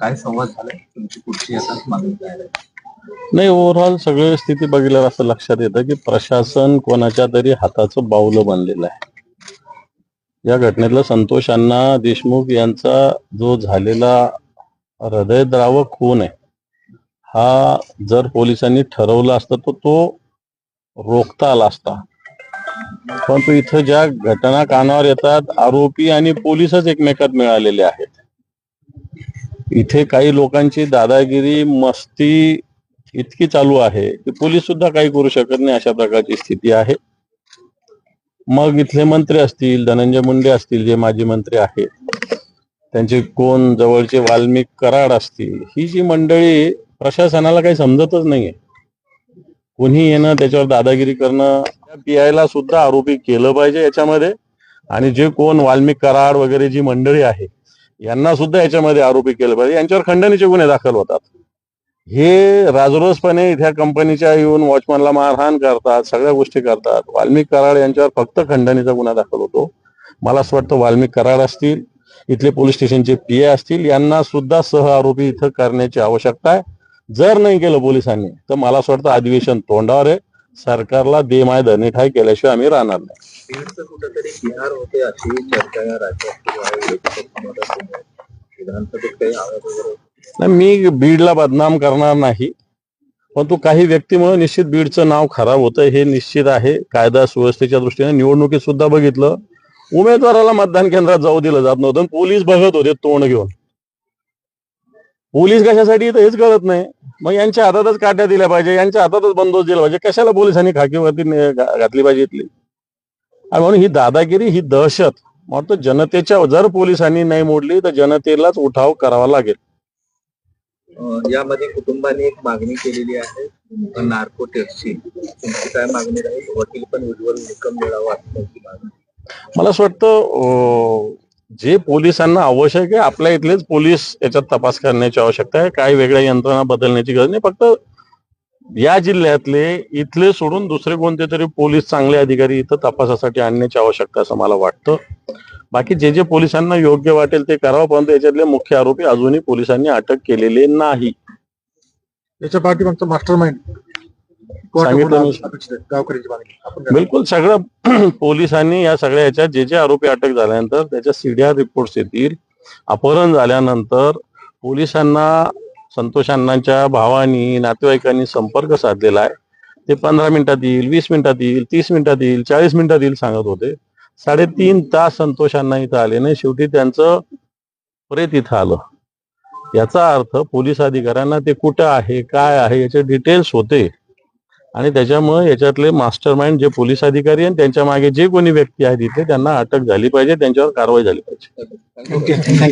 काय संवाद झालाय? तुमची कुठची आता मागणी काय आहे? नाही ओव्हरऑल सगळी स्थिती बघितल्यावर असं लक्षात येतं की प्रशासन कोणाच्या तरी हाताचं बावलं बनलेलं आहे. या घटनेतला संतोष अण्णा देशमुख यांचा जो झालेला हृदयद्रावक खून आहे हा जर पोलिसांनी ठरवला असता तर तो रोखता आला असता. पण तो इथं ज्या घटना कानावर येतात आरोपी आणि पोलीसच एकमेकात मिळालेले आहेत. इथे काही लोकांची दादागिरी मस्ती इतकी चालू आहे की पोलीस सुद्धा काही करू शकत नाही अशा प्रकारची स्थिती आहे. मग इथले मंत्री असतील धनंजय मुंडे असतील जे माजी मंत्री आहेत त्यांचे कोण जवळचे वाल्मिक कराड असतील ही जी मंडळी प्रशासनाला काही समजतच नाहीये. कोणी येणं त्याच्यावर दादागिरी करणं पीआयला सुद्धा आरोपी केलं पाहिजे याच्यामध्ये. आणि जे कोण वाल्मिक कराड वगैरे जी मंडळी आहे यांना सुद्धा याच्यामध्ये आरोपी केलं पाहिजे. यांच्यावर खंडणीचे गुन्हे दाखल होतात. हे राजरोसपणे इथ्या कंपनीच्या येऊन वॉचमॅनला मारहाण करतात सगळ्या गोष्टी करतात. वाल्मिक कराड यांच्यावर फक्त खंडणीचा गुन्हा दाखल होतो. मला असं वाटतं वाल्मिक कराड असतील इथले पोलीस स्टेशनचे ए असतील यांना सुद्धा सह आरोपी इथं करण्याची आवश्यकता आहे. जर नाही केलं पोलिसांनी तर मला असं वाटतं अधिवेशन तोंडावर आहे. सरकारला दे माय धनी ठाय केल्याशिवाय आम्ही राहणार नाही. कुठेतरी बिहार होते अशी चर्चा या राज्यात नाही मी बीडला बदनाम करणार नाही परंतु काही व्यक्तीमुळे निश्चित बीडचं नाव खराब होतं हे निश्चित आहे. कायदा सुव्यवस्थेच्या दृष्टीने निवडणुकीत सुद्धा बघितलं. उमेदवाराला मतदान केंद्रात जाऊ दिलं जात नव्हतं पोलीस बघत होते तोंड घेऊन. पोलीस कशासाठी हेच कळत नाही. मग यांच्या हातातच काट्या दिल्या पाहिजे यांच्या हातातच बंदोबस्त दिला पाहिजे. कशाला पोलिसांनी खाकीवरती घातली पाहिजे इथली? आणि म्हणून ही दादागिरी ही दहशत वाटतं जनतेच्या जर पोलिसांनी नाही मोडली तर जनतेलाच उठाव करावा लागेल. यामध्ये कुटुंबाने एक मागणी केलेली आहे नार्को टेस्टची तुमची काय मागणी राहील? वकील पण उज्ज्वल निकम मिळावा मला असं वाटतं जे पोलिसांना आवश्यक आहे आपल्या इथलेच पोलीस याच्यात तपास करण्याची आवश्यकता आहे. काही वेगळ्या यंत्रणा बदलण्याची गरज नाही. फक्त या जिल्ह्यातले इथले सोडून दुसरे कोणते तरी पोलीस चांगले अधिकारी इथं तपासासाठी आणण्याची आवश्यकता असं मला वाटतं. बाकी जे जे पोलिसांना योग्य वाटेल ते करावं परंतु याच्यातले मुख्य आरोपी अजूनही पोलिसांनी अटक केलेले नाही. याच्या पाठीमागचं मास्टर माइंड सांगितलं. गावकऱ्यांची मागणी बिलकुल सगळं पोलिसांनी या सगळ्या याच्यात जे जे आरोपी अटक झाल्यानंतर त्याच्या सीडीआर रिपोर्ट्स येतील. अपहरण झाल्यानंतर पोलिसांना संतोष अण्णांच्या भावानी नातेवाईकांनी संपर्क साधलेला आहे. ते पंधरा मिनिटात येईल वीस मिनिटात येईल तीस मिनिटात येईल चाळीस मिनिटात येईल सांगत होते. साडेतीन तास संतोष अण्णा इथं आले नाही. शेवटी त्यांचं प्रेत इथं आलं. याचा अर्थ पोलीस अधिकाऱ्यांना ते कुठं आहे काय आहे याचे डिटेल्स होते. आणि त्याच्यामुळे याच्यातले मास्टर माइंड जे पोलीस अधिकारी आणि त्यांच्या मागे जे कोणी व्यक्ती आहेत इथे त्यांना अटक झाली पाहिजे त्यांच्यावर कारवाई झाली पाहिजे. ओके.